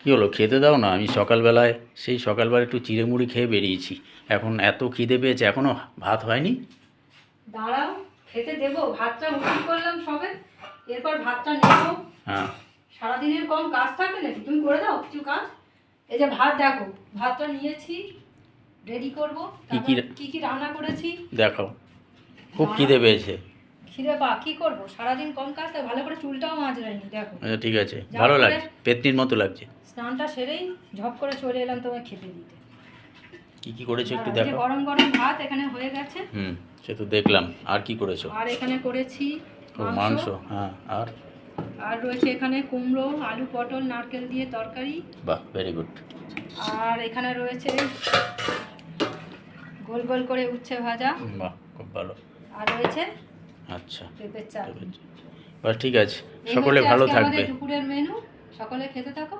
কী হলো খেতে দাও না? আমি সকালবেলায় সেই সকালবেলা একটু চিড়ে মুড়ি খেয়ে বেরিয়েছি। এখন এত খিদে পেয়েছে এখনও ভাত হয়নি? দাঁড়াও খেতে দেবো। ভাতটা উঠি করলাম সবে এরপর ভাতটা নেব। হ্যাঁ। সারাদিনের কম কাজ থাকে নাকি? তুমি করে দাও কিছু কাজ। এই যে ভাত দেখো ভাতটা নিয়েছি রেডি করব। কি কি কি কি রান্না করেছি? দেখো খুব খিদে পেয়েছে। খিদে পা কি করব? সারাদিন কম কাজ থাকে ভালো করে চুলটাও মাজরাইনি দেখো। আচ্ছা, ঠিক আছে। ভালো লাগছে পেতনির মতো লাগছে। স্নানটা সেরেই ঝপ করে চলে এলাম তোমায় খেতে দিতে। কি কি করেছ একটু দেখো। গরম গরম ভাত এখানে হয়ে গেছে। হুম সে তো দেখলাম। আর কি করেছ? আর এখানে করেছি মাংস। হ্যাঁ আর? আর রয়েছে এখানে কুমড়ো আলু পটল নারকেল দিয়ে তরকারি। বাহ ভেরি গুড আর এখানে রয়েছে গোল গোল করে উচ্ছে ভাজা। বাহ খুব ভালো। আর রয়েছে আচ্ছা। পেঁপের চাটনি। বাস ঠিক আছে। সকলে ভালো থাকবে। দুপুরের মেনু সকলে খেতে থাকো।